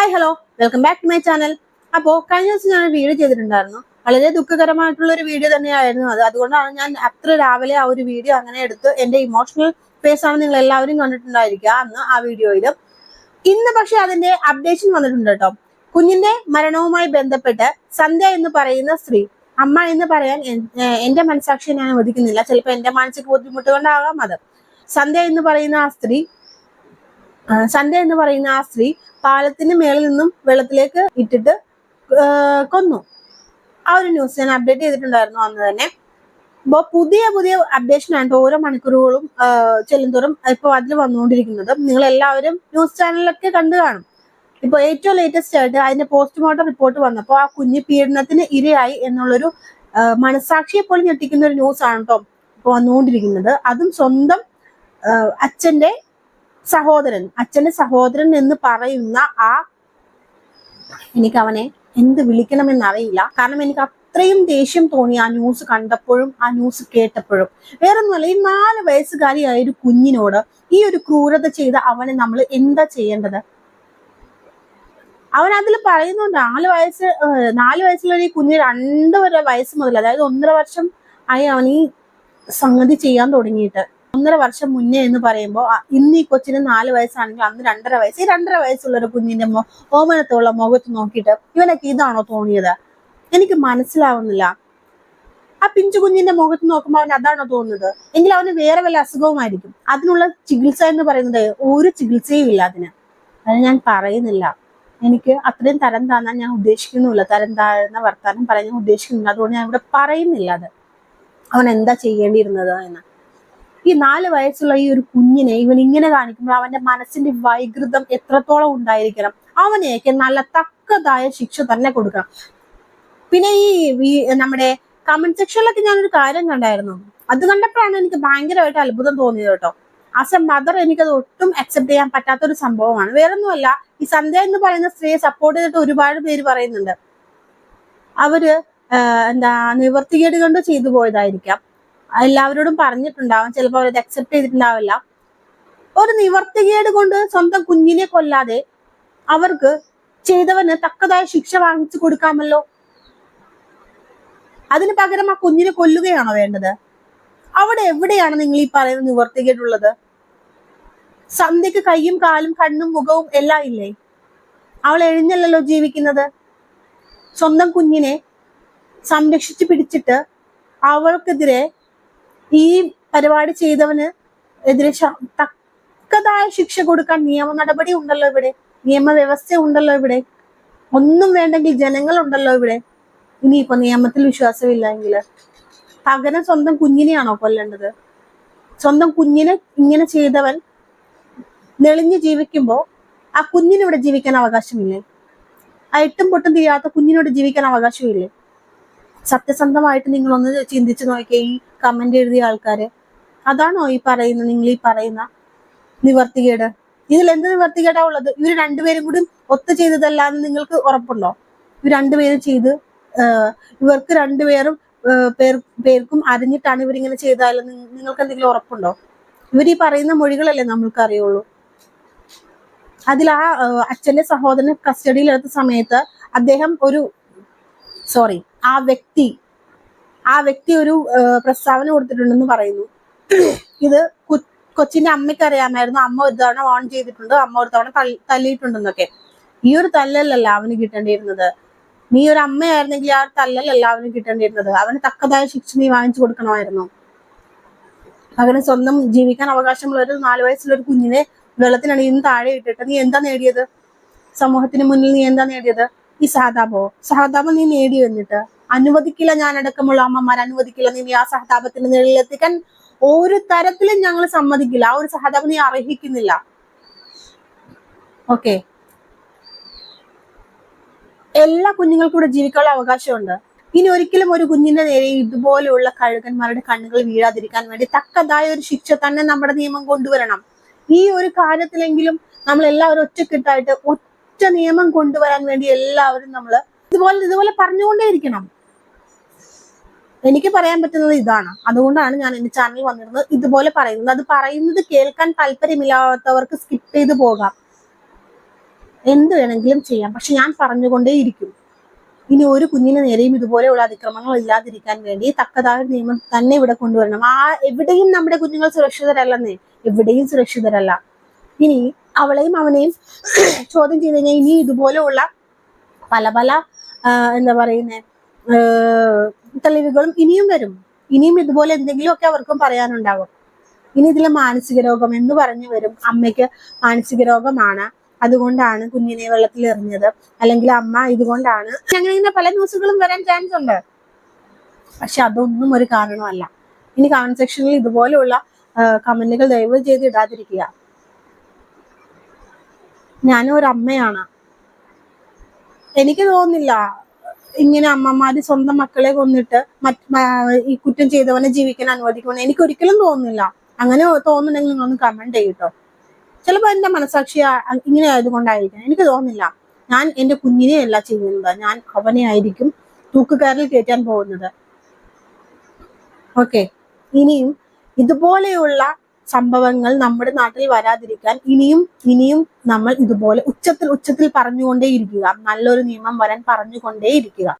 Hi hello welcome back to my channel അപ്പോൾ കഴിഞ്ഞ ദിവസം ഞാൻ വീഡിയോ ചെയ്തിട്ടുണ്ടായിരുന്നു. വളരെ ദുഃഖകരമായിട്ടുള്ള ഒരു വീഡിയോ തന്നെയായിരുന്നു അത്. അതുകൊണ്ടാണ് ഞാൻ അത്ര രാവിലെ ആ ഒരു വീഡിയോ അങ്ങനെ എടുത്ത് എന്റെ ഇമോഷണൽ ഫേസ് ആണ് നിങ്ങൾ എല്ലാവരും കണ്ടിട്ടുണ്ടായിരിക്കുക അന്ന് ആ വീഡിയോയിൽ ഇന്ന് പക്ഷെ അതിന്റെ അപ്ഡേഷൻ വന്നിട്ടുണ്ട് കേട്ടോ. കുഞ്ഞിന്റെ മരണവുമായി ബന്ധപ്പെട്ട് സന്ധ്യ എന്ന് പറയുന്ന സ്ത്രീ അമ്മ എന്ന് പറയാൻ എന്റെ മനസാക്ഷിയെ ഞാൻ അനുവദിക്കുന്നില്ല. ചിലപ്പോൾ എന്റെ മാനസിക ബുദ്ധിമുട്ട് കൊണ്ടാകാം അത്. സന്ധ്യ എന്ന് പറയുന്ന ആ സ്ത്രീ സന്ധ്യ എന്ന് പറയുന്ന ആ സ്ത്രീ പാലത്തിന് മേളിൽ നിന്നും വെള്ളത്തിലേക്ക് ഇട്ടിട്ട് കൊന്നു. ആ ഒരു ന്യൂസ് ഞാൻ അപ്ഡേറ്റ് ചെയ്തിട്ടുണ്ടായിരുന്നു അന്ന് തന്നെ. അപ്പോൾ പുതിയ പുതിയ അപ്ഡേഷൻ ആണ് ഓരോ മണിക്കൂറുകളും ചെല്ലുന്തോറും ഇപ്പോൾ അതിൽ വന്നുകൊണ്ടിരിക്കുന്നത്. നിങ്ങൾ എല്ലാവരും ന്യൂസ് ചാനലിലൊക്കെ കണ്ടു കാണും. ഇപ്പോൾ ഏറ്റവും ലേറ്റസ്റ്റ് ആയിട്ട് അതിന്റെ പോസ്റ്റ്മോർട്ടം റിപ്പോർട്ട് വന്നപ്പോൾ ആ കുഞ്ഞ് പീഡനത്തിന് ഇരയായി എന്നുള്ളൊരു മനസാക്ഷിയെ പോലും ഞെട്ടിക്കുന്ന ഒരു ന്യൂസ് ആണ് കേട്ടോ ഇപ്പോൾ വന്നുകൊണ്ടിരിക്കുന്നത്. അതും സ്വന്തം അച്ഛന്റെ സഹോദരൻ അച്ഛന്റെ സഹോദരൻ എന്ന് പറയുന്ന ആ എനിക്ക് അവനെ എന്ത് വിളിക്കണമെന്ന് അറിയില്ല കാരണം എനിക്ക് അത്രയും ദേഷ്യം തോന്നി ആ ന്യൂസ് കണ്ടപ്പോഴും ആ ന്യൂസ് കേട്ടപ്പോഴും. വേറൊന്നുമല്ല ഈ നാല് വയസ്സുകാരിയായ ഒരു കുഞ്ഞിനോട് ഈ ഒരു ക്രൂരത ചെയ്ത അവനെ നമ്മൾ എന്താ ചെയ്യേണ്ടത്? അവൻ അതിൽ പറയുന്നുണ്ട് നാല് വയസ്സ് നാല് വയസ്സുള്ള ഈ കുഞ്ഞ് രണ്ട് വരെ വയസ്സ് മുതൽ അതായത് ഒന്നര വർഷം ആയി അവൻ ഈ സംഗതി ചെയ്യാൻ തുടങ്ങിയിട്ട്. ഒന്നര വർഷം മുന്നേ എന്ന് പറയുമ്പോൾ ഇന്ന് ഈ കൊച്ചിന് നാല് വയസ്സാണെങ്കിൽ അന്ന് രണ്ടര വയസ്സ്. ഈ രണ്ടര വയസ്സുള്ള ഒരു കുഞ്ഞിന്റെ ഓമനത്തുള്ള മുഖത്ത് നോക്കിയിട്ട് ഇവനൊക്കെ ഇതാണോ തോന്നിയത്? എനിക്ക് മനസ്സിലാവുന്നില്ല. ആ പിഞ്ചു കുഞ്ഞിന്റെ മുഖത്ത് നോക്കുമ്പോൾ അവൻ അതാണോ തോന്നുന്നത്? എങ്കിൽ അവന് വേറെ വല്ല അസുഖവുമായിരിക്കും. അതിനുള്ള ചികിത്സ എന്ന് പറയുന്നത് ഒരു ചികിത്സയും ഇല്ല അതിന്. അത് ഞാൻ പറയുന്നില്ല. എനിക്ക് അത്രയും തരം താന്നാൻ ഞാൻ ഉദ്ദേശിക്കുന്നുമില്ല. തരം താഴ്ന്ന വർത്താനം പറയാൻ ഞാൻ ഉദ്ദേശിക്കുന്നില്ല. അതുകൊണ്ട് ഞാൻ ഇവിടെ പറയുന്നില്ല അത്. അവൻ എന്താ ചെയ്യേണ്ടിയിരുന്നത് എന്ന്. ഈ നാല് വയസ്സുള്ള ഈ ഒരു കുഞ്ഞിനെ ഇവൻ ഇങ്ങനെ കാണിക്കുമ്പോൾ അവന്റെ മനസ്സിന്റെ വൈകൃതം എത്രത്തോളം ഉണ്ടായിരിക്കണം? അവനെയൊക്കെ നല്ല തക്കതായ ശിക്ഷ തന്നെ കൊടുക്കണം. പിന്നെ ഈ നമ്മുടെ കമന്റ് സെക്ഷനിലൊക്കെ ഞാനൊരു കാര്യം കണ്ടായിരുന്നു. അത് കണ്ടപ്പോഴാണ് എനിക്ക് ഭയങ്കരമായിട്ട് അത്ഭുതം തോന്നിയത് കേട്ടോ. ആസ് എ മദർ എനിക്കത് ഒട്ടും അക്സെപ്റ്റ് ചെയ്യാൻ പറ്റാത്ത ഒരു സംഭവമാണ്. വേറൊന്നുമല്ല ഈ സന്ധ്യ എന്ന് പറയുന്ന സ്ത്രീയെ സപ്പോർട്ട് ചെയ്തിട്ട് ഒരുപാട് പേര് പറയുന്നുണ്ട്. അവർ എന്താ നിവർത്തികേട് കൊണ്ട് ചെയ്തു പോയതായിരിക്കാം. എല്ലാവരോടും പറഞ്ഞിട്ടുണ്ടാവും. ചിലപ്പോൾ അവരത് അക്സെപ്റ്റ് ചെയ്തിട്ടുണ്ടാവില്ല. ഒരു നിവർത്തികേട് കൊണ്ട് സ്വന്തം കുഞ്ഞിനെ കൊല്ലാതെ അവർക്ക് ചെയ്തവന് തക്കതായ ശിക്ഷ വാങ്ങിച്ചു കൊടുക്കാമല്ലോ? അതിന് പകരം ആ കുഞ്ഞിനെ കൊല്ലുകയാണോ വേണ്ടത്? അവിടെ എവിടെയാണ് നിങ്ങൾ ഈ പറയുന്ന നിവർത്തികേടുള്ളത്? സന്ധ്യക്ക് കൈയും കാലും കണ്ണും മുഖവും എല്ലാം ഇല്ലേ? അവൾ എഴിഞ്ഞല്ലല്ലോ ജീവിക്കുന്നത്? സ്വന്തം കുഞ്ഞിനെ സംരക്ഷിച്ചു പിടിച്ചിട്ട് അവൾക്കെതിരെ ഈ പരിപാടി ചെയ്തവന് എതിരെ തക്കതായ ശിക്ഷ കൊടുക്കാൻ നിയമ നടപടി ഉണ്ടല്ലോ ഇവിടെ. നിയമവ്യവസ്ഥ ഉണ്ടല്ലോ ഇവിടെ. ഒന്നും വേണ്ടെങ്കിൽ ജനങ്ങളുണ്ടല്ലോ ഇവിടെ. ഇനിയിപ്പോ നിയമത്തിൽ വിശ്വാസമില്ലെങ്കിൽ പകരം സ്വന്തം കുഞ്ഞിനെയാണോ കൊല്ലേണ്ടത്? സ്വന്തം കുഞ്ഞിനെ ഇങ്ങനെ ചെയ്തവൻ നെളിഞ്ഞു ജീവിക്കുമ്പോ ആ കുഞ്ഞിനിവിടെ ജീവിക്കാൻ അവകാശമില്ലേ? ആ എട്ടും പൊട്ടും തിരിയാത്ത കുഞ്ഞിനോട് ജീവിക്കാൻ അവകാശമില്ലേ? സത്യസന്ധമായിട്ട് നിങ്ങളൊന്ന് ചിന്തിച്ചു നോക്കിയ ഈ കമന്റ് എഴുതിയ ആൾക്കാര്. അതാണോ ഈ പറയുന്ന നിങ്ങൾ ഈ പറയുന്ന നിവർത്തികേട്? ഇതിൽ എന്ത് നിവർത്തികേടാ ഉള്ളത്? ഇവർ രണ്ടുപേരും കൂടി ഒത്തു ചെയ്തതല്ലാന്ന് നിങ്ങൾക്ക് ഉറപ്പുണ്ടോ? ഇവർ രണ്ടുപേരും ചെയ്ത് ഇവർക്ക് രണ്ടുപേരും പേർ പേർക്കും അറിഞ്ഞിട്ടാണ് ഇവരിങ്ങനെ ചെയ്താലും നിങ്ങൾക്ക് എന്തെങ്കിലും ഉറപ്പുണ്ടോ? ഇവർ ഈ പറയുന്ന മൊഴികളല്ലേ നമ്മൾക്ക് അറിയുള്ളൂ. അതിൽ ആ അച്ഛന്റെ സഹോദരൻ കസ്റ്റഡിയിലെടുത്ത സമയത്ത് അദ്ദേഹം ഒരു സോറി ആ വ്യക്തി ആ വ്യക്തി ഒരു പ്രസ്താവന കൊടുത്തിട്ടുണ്ടെന്ന് പറയുന്നു. ഇത് കൊച്ചിന്റെ അമ്മയ്ക്ക് അറിയാമായിരുന്നു. അമ്മ ഒരു തവണ ഓൺ ചെയ്തിട്ടുണ്ട്. അമ്മ ഒരു തവണ തല്ലിയിട്ടുണ്ടെന്നൊക്കെ ഈ ഒരു തല്ലല്ലല്ല അവന് കിട്ടേണ്ടിയിരുന്നത്. നീ ഒരു അമ്മയായിരുന്നെങ്കിൽ ആ ഒരു തല്ലല്ലല്ല അവന് കിട്ടേണ്ടിയിരുന്നത്. അവന് തക്കതായ ശിക്ഷ നീ വാങ്ങിച്ചു കൊടുക്കണമായിരുന്നു. പകരം സ്വന്തം ജീവിക്കാൻ അവകാശമുള്ള ഒരു നാല് വയസ്സുള്ള ഒരു കുഞ്ഞിനെ വെള്ളത്തിനടിയിൽ നിന്ന് താഴെ ഇട്ടിട്ട് നീ എന്താ നേടിയത്? സമൂഹത്തിന് മുന്നിൽ നീ എന്താ നേടിയത്? ഈ സഹതാപോ? സഹതാപം നീ നേടി വന്നിട്ട് അനുവദിക്കില്ല ഞാൻ അടക്കമുള്ള അമ്മമാർ അനുവദിക്കില്ല നീ ആ സഹതാപത്തിന്റെ നിഴലിലെത്തിക്കാൻ ഒരു തരത്തിലും ഞങ്ങൾ സമ്മതിക്കില്ല. ആ ഒരു സഹതാപം നീ അർഹിക്കുന്നില്ല. ഓക്കെ എല്ലാ കുഞ്ഞുങ്ങൾക്കും കൂടെ ജീവിക്കാനുള്ള അവകാശമുണ്ട്. ഇനി ഒരിക്കലും ഒരു കുഞ്ഞിന്റെ നേരെ ഇതുപോലെയുള്ള കഴുകന്മാരുടെ കണ്ണുകൾ വീഴാതിരിക്കാൻ വേണ്ടി തക്കതായ ഒരു ശിക്ഷ തന്നെ നമ്മുടെ നിയമം കൊണ്ടുവരണം. ഈ ഒരു കാര്യത്തിലെങ്കിലും നമ്മൾ എല്ലാവരും ഒറ്റക്കെട്ടായിട്ട് ഒറ്റ നിയമം കൊണ്ടുവരാൻ വേണ്ടി എല്ലാവരും നമ്മൾ ഇതുപോലെ ഇതുപോലെ പറഞ്ഞുകൊണ്ടേയിരിക്കണം. എനിക്ക് പറയാൻ പറ്റുന്നത് ഇതാണ്. അതുകൊണ്ടാണ് ഞാൻ എന്റെ ചാനൽ വന്നിരുന്നത് ഇതുപോലെ പറയുന്നത്. അത് പറയുന്നത് കേൾക്കാൻ താല്പര്യമില്ലാത്തവർക്ക് സ്കിപ്പ് ചെയ്ത് പോകാം. എന്ത് വേണമെങ്കിലും ചെയ്യാം. പക്ഷെ ഞാൻ പറഞ്ഞുകൊണ്ടേ ഇരിക്കും ഇനി ഒരു കുഞ്ഞിന് നേരെയും ഇതുപോലെയുള്ള അതിക്രമങ്ങൾ ഇല്ലാതിരിക്കാൻ വേണ്ടി തക്കതായ നിയമം തന്നെ ഇവിടെ കൊണ്ടുവരണം. ആ എവിടെയും നമ്മുടെ കുഞ്ഞുങ്ങൾ സുരക്ഷിതരല്ലെന്നേ. എവിടെയും സുരക്ഷിതരല്ല. ഇനി അവളെയും അവനെയും ചോദ്യം ചെയ്ത് കഴിഞ്ഞാൽ ഇനി ഇതുപോലെയുള്ള പല പല എന്താ പറയുന്നേ തെളിവുകളും ഇനിയും വരും. ഇനിയും ഇതുപോലെ എന്തെങ്കിലുമൊക്കെ അവർക്കും പറയാനുണ്ടാകും ഇനി ഇതിലെ മാനസിക രോഗം എന്ന് പറഞ്ഞു വരും. അമ്മയ്ക്ക് മാനസിക രോഗമാണ്. അതുകൊണ്ടാണ് കുഞ്ഞിനെ വെള്ളത്തിൽ എറിഞ്ഞത്. അല്ലെങ്കിൽ അമ്മ ഇതുകൊണ്ടാണ്. അങ്ങനെ ഇങ്ങനെ പല ന്യൂസുകളും വരാൻ ചാൻസ് ഉണ്ട്. പക്ഷെ അതൊന്നും ഒരു കാരണമല്ല. ഇനി കമന്റ് സെക്ഷനിൽ ഇതുപോലെയുള്ള കമന്റുകൾ ദയവ് ചെയ്ത് ഇടാതിരിക്കുക. ഞാനും ഒരു അമ്മയാണ്. എനിക്ക് തോന്നുന്നില്ല ഇങ്ങനെ അമ്മമാര് സ്വന്തം മക്കളെ കൊന്നിട്ട് ഈ കുറ്റം ചെയ്തവനെ ജീവിക്കാൻ അനുവദിക്കണം എനിക്ക് ഒരിക്കലും തോന്നുന്നില്ല. അങ്ങനെ തോന്നുന്നുണ്ടെങ്കിൽ നിങ്ങളൊന്ന് കമന്റ് ചെയ്യട്ടോ ചിലപ്പോൾ എന്റെ മനസാക്ഷി ഇങ്ങനെ ആയതുകൊണ്ടായിരിക്കാം. എനിക്ക് തോന്നുന്നില്ല. ഞാൻ എന്റെ കുഞ്ഞിനെ അല്ല ചെയ്യുന്നത്. ഞാൻ അവനെ ആയിരിക്കും തൂക്കുകയറിൽ കയറ്റാൻ പോകുന്നത്. ഓക്കെ ഇനിയും ഇതുപോലെയുള്ള സംഭവങ്ങൾ നമ്മുടെ നാട്ടിൽ വരാതിരിക്കാൻ ഇനിയും ഇനിയും നമ്മൾ ഇതുപോലെ ഉച്ചത്തിൽ ഉച്ചത്തിൽ പറഞ്ഞുകൊണ്ടേയിരിക്കുക. നല്ലൊരു നിയമം വരാൻ പറഞ്ഞുകൊണ്ടേ ഇരിക്കുക